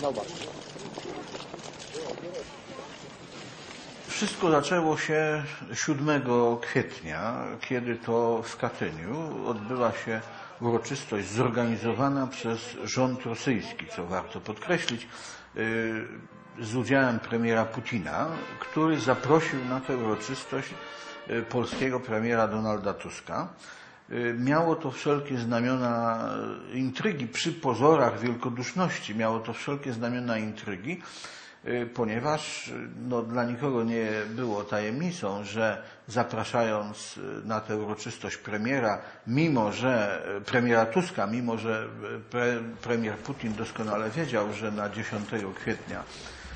Właśnie. Wszystko zaczęło się 7 kwietnia, kiedy to w Katyniu odbyła się uroczystość zorganizowana przez rząd rosyjski, co warto podkreślić, y, z udziałem premiera Putina, który zaprosił na tę uroczystość y, polskiego premiera Donalda Tuska. Y, Miało to wszelkie znamiona intrygi, przy pozorach wielkoduszności, miało to wszelkie znamiona intrygi, y, ponieważ y, no, dla nikogo nie było tajemnicą, że zapraszając y, na tę uroczystość premiera, mimo że y, premiera Tuska, mimo że y, pre, premier Putin doskonale wiedział, że na 10 kwietnia y,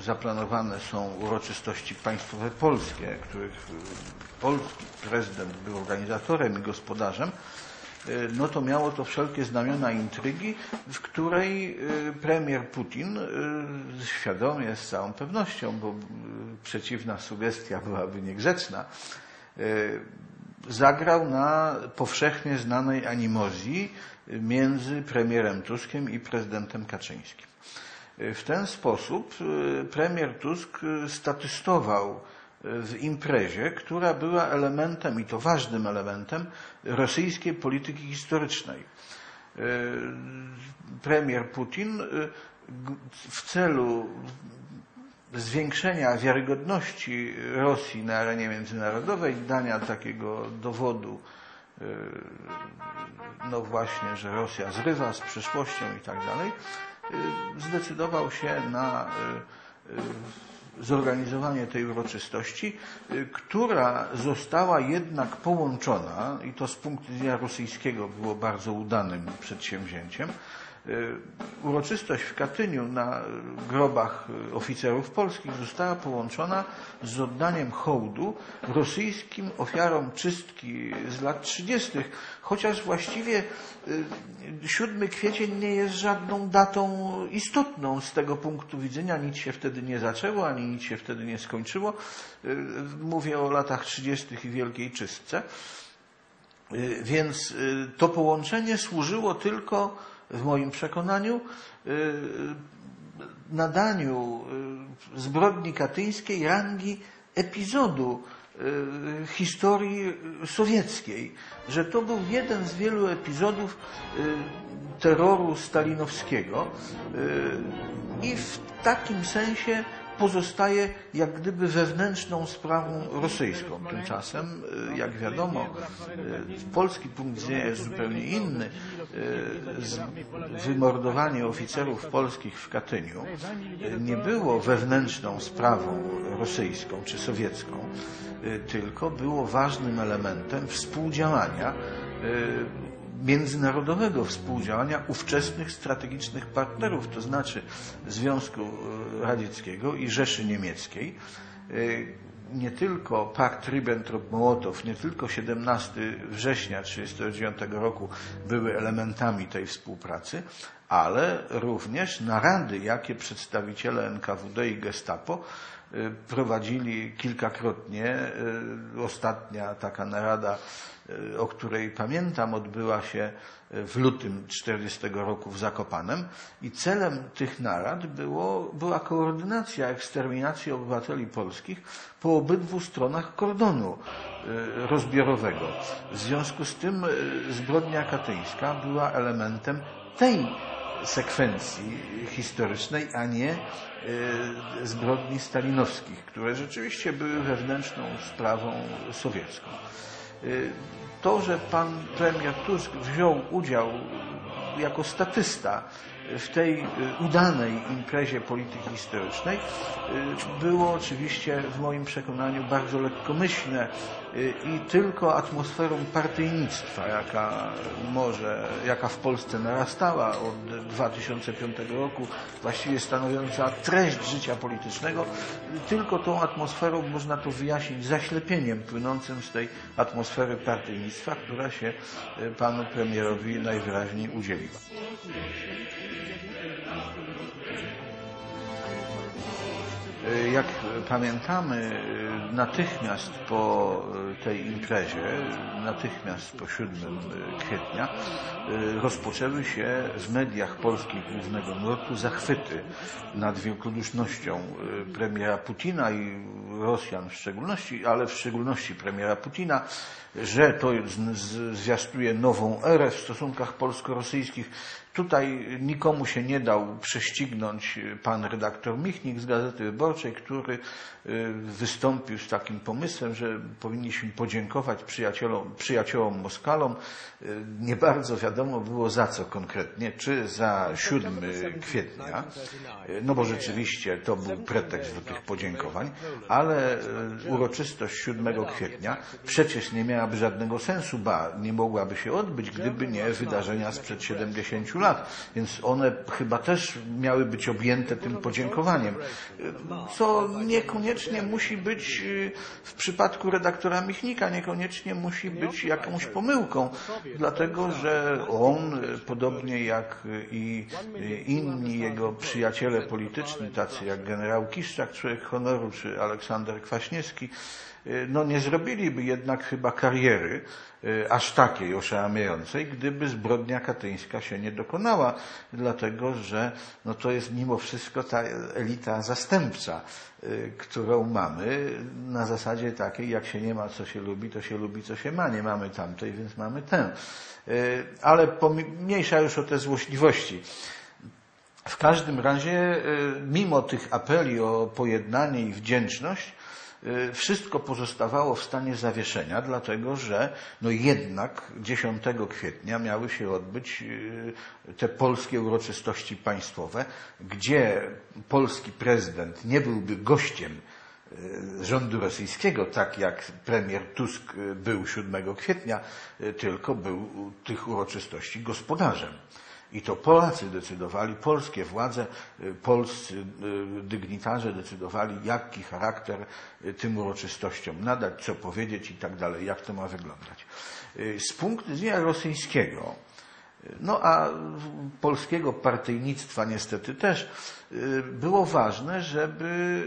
zaplanowane są uroczystości państwowe polskie, których y, polski prezydent był organizatorem i gospodarzem, y, no to miało to wszelkie znamiona intrygi, w której y, premier Putin y, świadomie, z całą pewnością, bo y, przeciwna sugestia byłaby niegrzeczna, y, zagrał na powszechnie znanej animozji między premierem Tuskiem i prezydentem Kaczyńskim. W ten sposób y, premier Tusk statystował y, w imprezie, która była elementem, i to ważnym elementem, rosyjskiej polityki historycznej. Y, Premier Putin w celu zwiększenia wiarygodności Rosji na arenie międzynarodowej, dania takiego dowodu, no właśnie, że Rosja zrywa z przyszłością i tak dalej, zdecydował się na y, y, zorganizowanie tej uroczystości, y, która została jednak połączona, i to z punktu widzenia rosyjskiego było bardzo udanym przedsięwzięciem, y, uroczystość w Katyniu na grobach y, oficerów polskich została połączona z oddaniem hołdu rosyjskim ofiarom czystki z lat 30., chociaż właściwie y, 7 kwiecień nie jest żadną datą istotną z tego punktu widzenia. Nic się wtedy nie zaczęło, ani nic się wtedy nie skończyło. Y, Mówię o latach 30. i Wielkiej Czystce. Y, Więc y, to połączenie służyło tylko, w moim przekonaniu, y, nadaniu y, zbrodni katyńskiej rangi epizodu y, historii sowieckiej, że to był jeden z wielu epizodów y, terroru stalinowskiego y, i w takim sensie pozostaje jak gdyby wewnętrzną sprawą rosyjską. Tymczasem, y, jak wiadomo, y, polski punkt widzenia jest zupełnie inny. Z- Wymordowanie oficerów polskich w Katyniu nie było wewnętrzną sprawą rosyjską czy sowiecką, tylko było ważnym elementem współdziałania międzynarodowego współdziałania ówczesnych strategicznych partnerów, to znaczy Związku e, Radzieckiego i Rzeszy Niemieckiej. E, Nie tylko pakt Ribbentrop-Mołotow, nie tylko 17 września 1939 roku były elementami tej współpracy, ale również narady, jakie przedstawiciele NKWD i Gestapo y, prowadzili kilkakrotnie. Y, Ostatnia taka narada, y, o której pamiętam, odbyła się w lutym 40 roku w Zakopanem i celem tych narad było, była koordynacja eksterminacji obywateli polskich po obydwu stronach kordonu rozbiorowego. W związku z tym zbrodnia katyńska była elementem tej sekwencji historycznej, a nie y, zbrodni stalinowskich, które rzeczywiście były wewnętrzną sprawą sowiecką. Y, To, że pan premier Tusk wziął udział jako statysta w tej y, udanej imprezie polityki historycznej y, było oczywiście w moim przekonaniu bardzo lekkomyślne y, i tylko atmosferą partyjnictwa, jaka może, jaka w Polsce narastała od 2005 roku, właściwie stanowiąca treść życia politycznego, tylko tą atmosferą można to wyjaśnić zaślepieniem płynącym z tej atmosfery partyjnictwa, która się panu premierowi najwyraźniej udzieliła. Thank you. Jak pamiętamy, natychmiast po tej imprezie, natychmiast po 7 kwietnia, rozpoczęły się w mediach polskich głównego nurtu zachwyty nad wielkodusznością premiera Putina i Rosjan w szczególności, ale w szczególności premiera Putina, że to zwiastuje nową erę w stosunkach polsko-rosyjskich. Tutaj nikomu się nie dał prześcignąć pan redaktor Michnik z Gazety Wyborczej, który wystąpił z takim pomysłem, że powinniśmy podziękować przyjaciołom, przyjaciołom Moskalom. Nie bardzo wiadomo było za co konkretnie, czy za 7 kwietnia, no bo rzeczywiście to był pretekst do tych podziękowań, ale uroczystość 7 kwietnia przecież nie miałaby żadnego sensu, ba, nie mogłaby się odbyć, gdyby nie wydarzenia sprzed 70 lat, więc one chyba też miały być objęte tym podziękowaniem, co niekoniecznie musi być w przypadku redaktora Michnika, niekoniecznie musi być jakąś pomyłką, dlatego że on, podobnie jak i inni jego przyjaciele polityczni, tacy jak generał Kiszczak, człowiek honoru, czy Aleksander Kwaśniewski, no nie zrobiliby jednak chyba kariery aż takiej oszałamiającej, gdyby zbrodnia katyńska się nie dokonała, dlatego że no to jest mimo wszystko ta elita zastępcza, którą mamy na zasadzie takiej, jak się nie ma, co się lubi, to się lubi, co się ma. Nie mamy tamtej, więc mamy tę. Ale mniejsza już o te złośliwości. W każdym razie, mimo tych apeli o pojednanie i wdzięczność, wszystko pozostawało w stanie zawieszenia, dlatego że no jednak 10 kwietnia miały się odbyć te polskie uroczystości państwowe, gdzie polski prezydent nie byłby gościem rządu rosyjskiego, tak jak premier Tusk był 7 kwietnia, tylko był tych uroczystości gospodarzem. I to Polacy decydowali, polskie władze, polscy dygnitarze decydowali, jaki charakter tym uroczystościom nadać, co powiedzieć i tak dalej, jak to ma wyglądać. Z punktu widzenia rosyjskiego, no a polskiego partyjnictwa niestety też, było ważne, żeby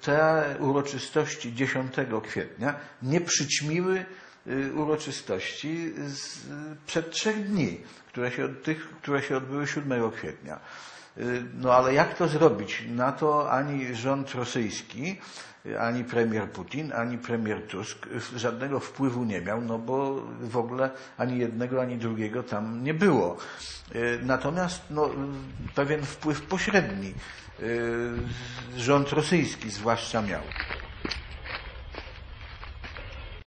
te uroczystości 10 kwietnia nie przyćmiły uroczystości przed trzech dni, które się, tych, które się odbyły 7 kwietnia. No ale jak to zrobić? Na to ani rząd rosyjski, ani premier Putin, ani premier Tusk żadnego wpływu nie miał, no bo w ogóle ani jednego, ani drugiego tam nie było. Natomiast no, pewien wpływ pośredni rząd rosyjski zwłaszcza miał.